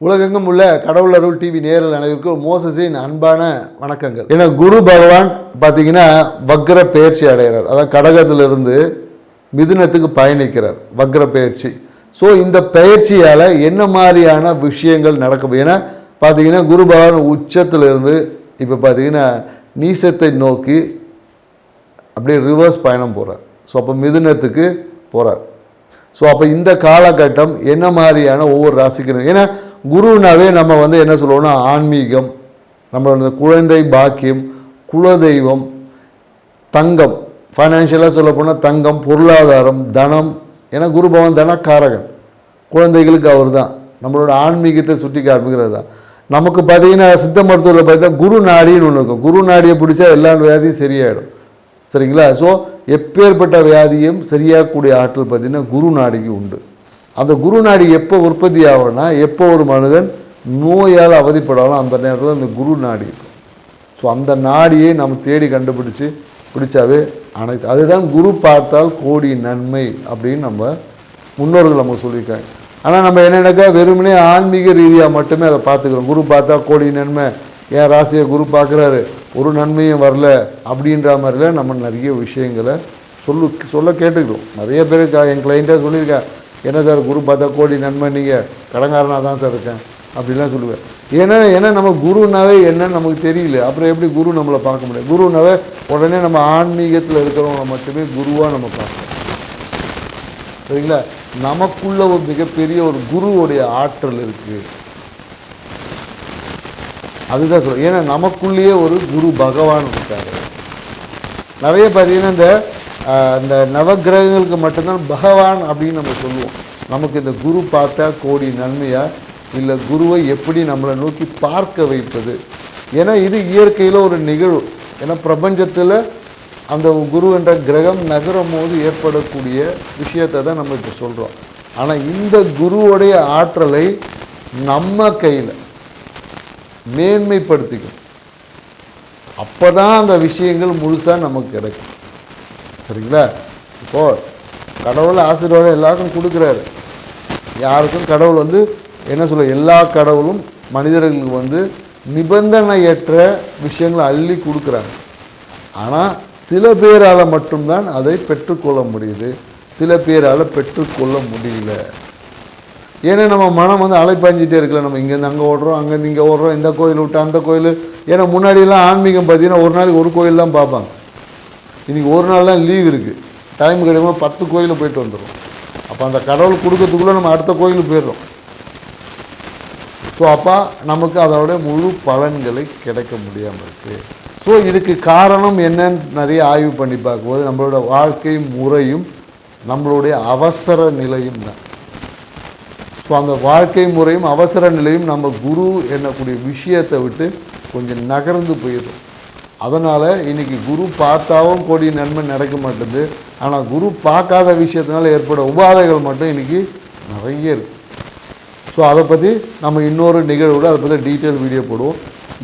உலகெங்கும் உள்ள கடவுள் அருள் டிவி நேரில் அனைவருக்கும் மோசஸின் அன்பான வணக்கங்கள். ஏன்னா குரு பகவான் பார்த்தீங்கன்னா வக்ர பயிற்சி அடைகிறார். அதாவது கடகத்திலிருந்து மிதுனத்துக்கு பயணிக்கிறார். வக்ர பயிற்சி. ஸோ இந்த பயிற்சியால் என்ன மாதிரியான விஷயங்கள் நடக்கும்? ஏன்னா பார்த்தீங்கன்னா குரு பகவான் உச்சத்திலிருந்து இப்போ பார்த்தீங்கன்னா நீசத்தை நோக்கி அப்படியே ரிவர்ஸ் பயணம் போகிறார் ஸோ அப்போ மிதுனத்துக்கு போகிறார் ஸோ அப்போ இந்த காலகட்டம் என்ன மாதிரியான ஒவ்வொரு ராசிக்கு ஏன்னா குருனாவே நம்ம வந்து என்ன சொல்லுவோம்னா ஆன்மீகம் நம்மளோட குழந்தை பாக்கியம் குலதெய்வம் தங்கம் ஃபைனான்ஷியலாக சொல்லப்போனால் தங்கம் பொருளாதாரம் தனம். ஏன்னா குரு பவன் தனக்காரகன். குழந்தைகளுக்கு அவர் தான் நம்மளோட ஆன்மீகத்தை சுட்டி காமிக்கிறது தான். நமக்கு பார்த்தீங்கன்னா சித்த மருத்துவத்தில் பார்த்தா குரு நாடின்னு ஒன்று இருக்கும். குரு நாடியை பிடிச்சா எல்லா வியாதியும் சரியாயிடும். சரிங்களா? ஸோ எப்பேற்பட்ட வியாதியும் சரியாகக்கூடிய ஆற்றல் பார்த்தீங்கன்னா குரு நாடிக்கு உண்டு. அந்த குரு நாடி எப்போ உற்பத்தி ஆகும்னா எப்போ ஒரு மனிதன் நோயால் அவதிப்படாலும் அந்த நேரத்தில் அந்த குரு நாடி இருக்கும். ஸோ அந்த நாடியை நம்ம தேடி கண்டுபிடிச்சு பிடிச்சாவே அனைத்து அதுதான் குரு பார்த்தால் கோடி நன்மை அப்படின்னு நம்ம முன்னோர்கள் நம்ம சொல்லியிருக்காங்க. ஆனால் நம்ம என்னென்னாக்கா வெறுமனே ஆன்மீக ரீதியாக மட்டுமே அதை பார்த்துக்கிறோம். குரு பார்த்தா கோடி நன்மை. என் ராசியை குரு பார்க்குறாரு? ஒரு நன்மையும் வரல அப்படின்ற மாதிரிலாம் நம்ம நிறைய விஷயங்களை சொல்லு சொல்ல கேட்டுக்கிறோம். நிறைய பேர் என் கிளைண்ட்டாக சொல்லியிருக்கேன் என்ன சார் குரு பார்த்தா கோடி நன்மை நீங்கள் கடங்காரனாக தான் சார் இருக்கேன். அப்படிலாம் சொல்லுவேன். ஏன்னா ஏன்னா நம்ம குருனாவே என்னன்னு நமக்கு தெரியல. அப்புறம் எப்படி குரு நம்மளை பார்க்க முடியும்? குருனாவே உடனே நம்ம ஆன்மீகத்தில் இருக்கிறவங்க மட்டுமே குருவாக நம்ம பார்க்கணும் சரிங்களா? நமக்குள்ள ஒரு மிகப்பெரிய ஒரு குருவுடைய ஆற்றல் இருக்குது அதுதான் சொல்லுவோம் ஏன்னா நமக்குள்ளேயே ஒரு குரு பகவான் இருக்காரு. நிறைய பார்த்தீங்கன்னா இந்த இந்த நவக்கிரகங்களுக்கு மட்டும்தான் பகவான் அப்படின்னு நம்ம சொல்லுவோம். நமக்கு இந்த குரு பார்த்தா கோடி நன்மையா? இல்லை குருவை எப்படி நம்மளை நோக்கி பார்க்க வைப்பது? ஏன்னா இது இயற்கையில் ஒரு நிகழ்வு. ஏன்னா பிரபஞ்சத்தில் அந்த குரு என்ற கிரகம் நகரும் போது ஏற்படக்கூடிய விஷயத்தை தான் நம்ம இப்போ சொல்கிறோம் ஆனால் இந்த குருவுடைய ஆற்றலை நம்ம கையில் மேன்மைப்படுத்திக்கும் அப்போ தான் அந்த விஷயங்கள் முழுசாக நமக்கு கிடைக்கும். சரிங்களா? இப்போ கடவுள் ஆசீர்வாதம் எல்லாருக்கும் கொடுக்குறாரு. யாருக்கும் கடவுள் வந்து என்ன சொல்ல எல்லா கடவுளும் மனிதர்களுக்கு வந்து நிபந்தனையற்ற விஷயங்களை அள்ளி கொடுக்குறாங்க. ஆனால் சில பேரால் மட்டும்தான் அதை பெற்றுக்கொள்ள முடியுது. சில பேரால் பெற்றுக்கொள்ள முடியல. ஏன்னா நம்ம மனம் வந்து அலைப்பாஞ்சிட்டே இருக்கல நம்ம இங்கேருந்து அங்கே ஓடுறோம் அங்கேருந்து இங்கே ஓடுறோம் இந்த கோயில் விட்டு அந்த கோயில். ஏன்னா முன்னாடியெல்லாம் ஆன்மீகம் பார்த்தீங்கன்னா ஒரு நாளைக்கு ஒரு கோயில் தான் பார்ப்பாங்க. இன்றைக்கி ஒரு நாள் தான் லீவ் இருக்குது டைம் கிடைக்கும்போது பத்து கோயிலில் போயிட்டு வந்துடும் அப்போ அந்த கடவுள் கொடுக்கறதுக்குள்ளே நம்ம அடுத்த கோயிலுக்கு போயிடுறோம். ஸோ அப்போ நமக்கு அதோட முழு பலன்களை கிடைக்க முடியாமல் இருக்குது ஸோ இதுக்கு காரணம் என்னன்னு நிறைய ஆய்வு பண்ணி பார்க்கும்போது நம்மளோட வாழ்க்கை முறையும் நம்மளுடைய அவசர நிலையும் தான். ஸோ அந்த வாழ்க்கை முறையும் அவசர நிலையும் நம்ம குரு என்னக்கூடிய விஷயத்தை விட்டு கொஞ்சம் நகர்ந்து போயிடும் அதனால் இன்றைக்கி குரு பார்த்தாவும் கோடி நன்மை நடக்க மாட்டேது. ஆனால் குரு பார்க்காத விஷயத்தினால ஏற்பட உபாதைகள் மட்டும் இன்றைக்கி நிறைய இருக்குது ஸோ அதை பற்றி நம்ம இன்னொரு நிகழ்வோட அதை பற்றி டீட்டெயில் வீடியோ போடுவோம்.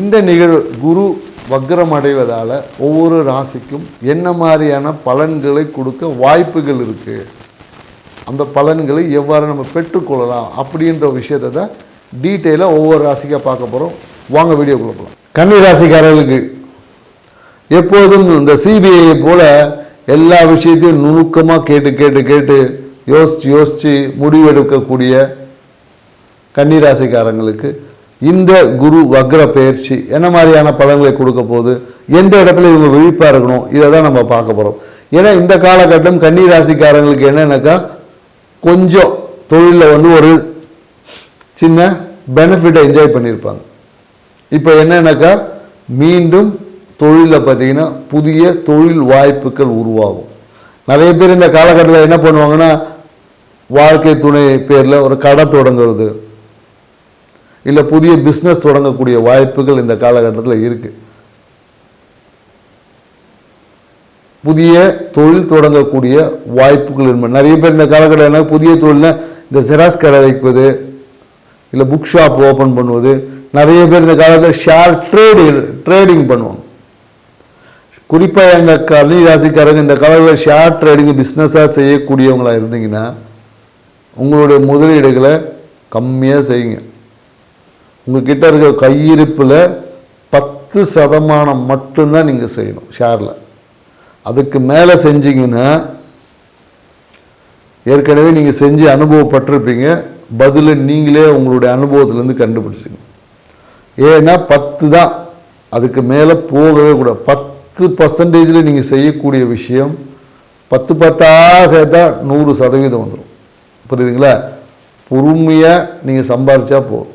இந்த நிகழ்வு குரு வக்ரம் அடைவதால் ஒவ்வொரு ராசிக்கும் என்ன மாதிரியான பலன்களை கொடுக்க வாய்ப்புகள் இருக்குது அந்த பலன்களை எவ்வாறு நம்ம பெற்றுக்கொள்ளலாம் அப்படின்ற விஷயத்தை தான் டீட்டெயிலாக ஒவ்வொரு ராசிக்காக பார்க்க போகிறோம் வாங்க வீடியோ கொடுக்கலாம் கன்னி ராசிக்காரர்களுக்கு எப்போதும் இந்த சிபிஐ போல எல்லா விஷயத்தையும் நுணுக்கமாக கேட்டு கேட்டு கேட்டு யோசித்து யோசித்து முடிவெடுக்கக்கூடிய கன்னிராசிக்காரங்களுக்கு இந்த குரு வக்ர பயிற்சி என்ன மாதிரியான பலன்களை கொடுக்க போகுது எந்த இடத்துல இவங்க விழிப்பாக இருக்கணும் இதை தான் நம்ம பார்க்க போகிறோம் ஏன்னா இந்த காலகட்டம் கன்னிராசிக்காரங்களுக்கு என்னன்னாக்கா கொஞ்சம் தொழிலில் வந்து ஒரு சின்ன பெனிஃபிட்டை என்ஜாய் பண்ணியிருப்பாங்க. இப்போ என்னன்னாக்கா மீண்டும் தொழிலில் பார்த்தீங்கன்னா புதிய தொழில் வாய்ப்புகள் உருவாகும். நிறைய பேர் இந்த காலகட்டத்தில் என்ன பண்ணுவாங்கன்னா வாழ்க்கை துணை பேரில் ஒரு கடை தொடங்குறது இல்லை புதிய பிஸ்னஸ் தொடங்கக்கூடிய வாய்ப்புகள் இந்த காலகட்டத்தில் இருக்குது புதிய தொழில் தொடங்கக்கூடிய வாய்ப்புகள் இருக்கு. நிறைய பேர் இந்த காலகட்டம் என்ன புதிய தொழில்னா இந்த செராஸ் கடை வைப்பது இல்லை புக் ஷாப் ஓப்பன் பண்ணுவது நிறைய பேர் இந்த காலத்தில் ஷேர் ட்ரேடு ட்ரேடிங் பண்ணுவாங்க. குறிப்பாக எங்கள் கன்னி ராசிக்காரங்க இந்த காலத்தில் ஷேர் ட்ரேடிங் பிஸ்னஸாக செய்யக்கூடியவங்களாக இருந்தீங்கன்னா உங்களுடைய முதலீடுகளை கம்மியாக செய்யுங்க. உங்ககிட்ட இருக்கிற கையிருப்பில் பத்து சதமானம் மட்டும்தான் நீங்கள் செய்யணும் ஷேரில் அதுக்கு மேலே செஞ்சீங்கன்னா ஏற்கனவே நீங்கள் செஞ்சு அனுபவப்பட்டிருப்பீங்க. பதிலை நீங்களே உங்களுடைய அனுபவத்திலேருந்து கண்டுபிடிச்சிங்க ஏன்னா பத்து தான். அதுக்கு மேலே போகவே கூடாது. பத்து பத்து பர்சன்டேஜில் நீங்கள் செய்யக்கூடிய விஷயம் பத்து பத்தாக சேர்த்தா நூறு சதவீதம் வந்துடும் புரியுதுங்களா? பொறுமையாக நீங்கள் சம்பாதிச்சா போதும்.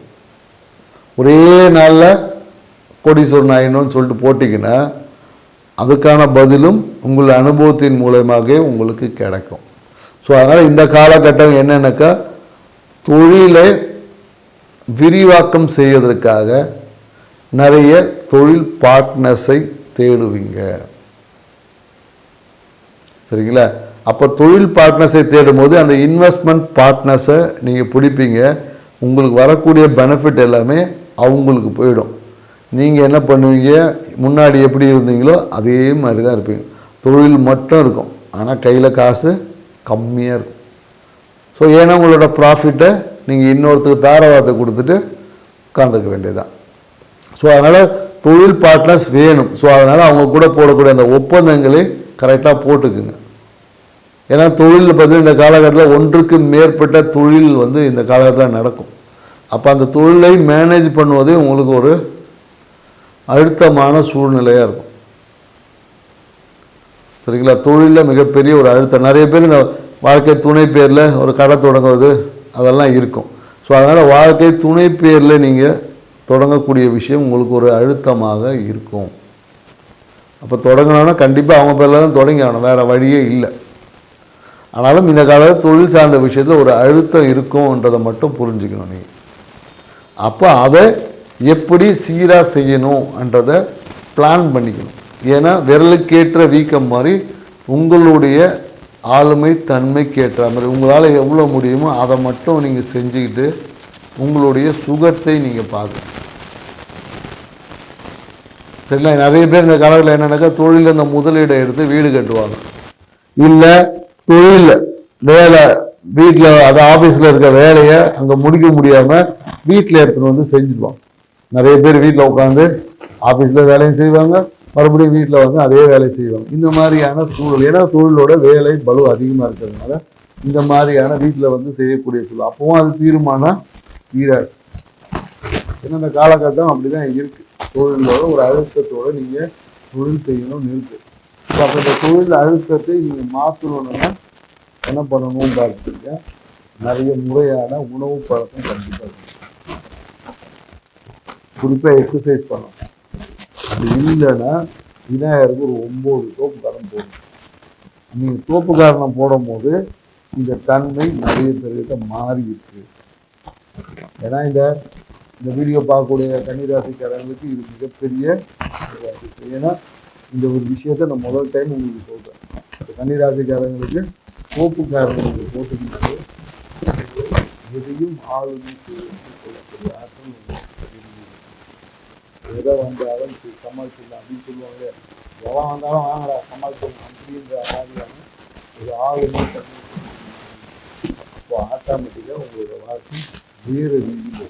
ஒரே நாளில் கோடீஸ்வரன் ஆயிடணும்னு சொல்லிட்டு போட்டிங்கன்னா அதுக்கான பதிலும் உங்கள் அனுபவத்தின் மூலயமாகவே உங்களுக்கு கிடைக்கும். ஸோ அதனால் இந்த காலகட்டம் என்னென்னாக்கா தொழிலை விரிவாக்கம் செய்வதற்காக நிறைய தொழில் பார்ட்னர்ஸை தேடுவீங்க. சரிங்களா? அப்போ தொழில் பார்ட்னர்ஸை தேடும்போது அந்த இன்வெஸ்ட்மெண்ட் பார்ட்னர்ஸை நீங்கள் பிடிப்பீங்க. உங்களுக்கு வரக்கூடிய பெனிஃபிட் எல்லாமே அவங்களுக்கு போயிடும். நீங்கள் என்ன பண்ணுவீங்க? முன்னாடி எப்படி இருந்தீங்களோ அதே மாதிரி தான் இருப்பீங்க. தொழில் மட்டும் இருக்கும். ஆனால் கையில் காசு கம்மியாக இருக்கும். ஸோ ஏன்னா உங்களோட ப்ராஃபிட்டை நீங்கள் இன்னொருத்தருக்கு தாரவாதத்தை கொடுத்துட்டு உட்காந்துக்க வேண்டியதுதான். ஸோ அதனால் தொழில் பார்ட்னர்ஸ் வேணும். ஸோ அதனால் அவங்க கூட போடக்கூடிய அந்த ஒப்பந்தங்களை கரெக்டாக போட்டுக்குங்க. ஏன்னா தொழிலில் பார்த்தீங்கன்னா இந்த காலகட்டத்தில் ஒன்றுக்கு மேற்பட்ட தொழில் வந்து இந்த காலகட்டத்தில் நடக்கும். அப்போ அந்த தொழிலை மேனேஜ் பண்ணுவதே உங்களுக்கு ஒரு அழுத்தமான சூழ்நிலையாக இருக்கும். சரிங்களா? தொழிலில் மிகப்பெரிய ஒரு அழுத்தம். நிறைய பேர் இந்த வாழ்க்கை துணை பேரில் ஒரு கடை தொடங்குவது அதெல்லாம் இருக்கும். ஸோ அதனால் வாழ்க்கை துணை பேரில் நீங்கள் தொடங்கக்கூடிய விஷயம் உங்களுக்கு ஒரு அழுத்தமாக இருக்கும். அப்போ தொடங்கினோன்னா கண்டிப்பாக அவங்க பேரில் தான் தொடங்கி ஆகணும். வேறு வழியே இல்லை. ஆனாலும் இந்த காலத்தில் தொழில் சார்ந்த விஷயத்தில் ஒரு அழுத்தம் இருக்கும்ன்றதை மட்டும் புரிஞ்சுக்கணும் நீங்கள் அப்போ அதை எப்படி சீராக செய்யணும்ன்றதை பிளான் பண்ணிக்கணும். ஏன்னா விரலுக்கேற்ற வீக்கம் மாதிரி உங்களுடைய ஆளுமை தன்மை ஏற்ற மாதிரி உங்களால் எவ்வளோ முடியுமோ அதை மட்டும் நீங்கள் செஞ்சுக்கிட்டு உங்களுடைய சுகத்தை நீங்கள் பார்க்கணும். சரிங்களா நிறைய பேர் இந்த காலத்தில் என்னென்னாக்கா தொழிலில் இந்த முதலீடை எடுத்து வீடு கட்டுவாங்க. இல்லை தொழில் வேலை வீட்டில் அது ஆஃபீஸில் இருக்க வேலையை அங்கே முடிக்க முடியாமல் வீட்டில் எடுத்துகிட்டு வந்து செஞ்சுடுவாங்க நிறைய பேர் வீட்டில் உட்காந்து ஆஃபீஸில் வேலையும் செய்வாங்க மறுபடியும் வீட்டில் வந்து அதே வேலையை செய்வாங்க. இந்த மாதிரியான சூழல் ஏன்னா தொழிலோட வேலை பலு அதிகமாக இருக்கிறதுனால இந்த மாதிரியான வீட்டில் வந்து செய்யக்கூடிய சூழல். அப்போவும் அது தீர்மானம் தீராது. ஏன்னா இந்த காலகட்டம் அப்படி தான் இருக்குது தொழிலோட ஒரு அழுத்தத்தோட நீங்கள் தொழில் செய்யணும்னு இருக்கு ஸோ அப்போ இந்த தொழில் அழுத்தத்தை நீங்கள் மாத்தணும்னா என்ன பண்ணணும் பார்த்துருங்க நிறைய முறையான உணவு பழக்கம் கண்டிப்பாக குறிப்பாக எக்ஸசைஸ் பண்ணணும். அது இல்லைன்னா விநாயகருக்கு ஒரு ஒம்பது தோப்பு காரணம் போடணும். நீங்கள் தோப்பு காரணம் போடும்போது இந்த தன்மை நிறைய பேர்கிட்ட மாறி இருக்கு ஏன்னா இந்த இந்த வீடியோ பார்க்கக்கூடிய கன்னிராசிக்காரங்களுக்கு இது மிகப்பெரிய ஏன்னா இந்த ஒரு விஷயத்த நான் முதல் டைம் உங்களுக்கு சொல்கிறேன் இந்த கன்னிராசிக்காரங்களுக்கு கோப்புக்காரங்களுக்கு போட்டுக்கிட்டு எதையும் ஆளுமை செய்யணும்னு சொல்லக்கூடிய ஆற்றல் எதை வந்தாலும் சரி, சமாளிச்சிடலாம் அப்படின்னு சொல்லுவாங்க எவ்வளோ வந்தாலும் வாங்கடா சமாளிச்சிடலாம் அப்படின்ற மாதிரியான ஒரு ஆளுமை தன்மை அப்போ ஆட்டோமேட்டிக்காக உங்களோட வாழ்க்கை வேறு ரீதியில்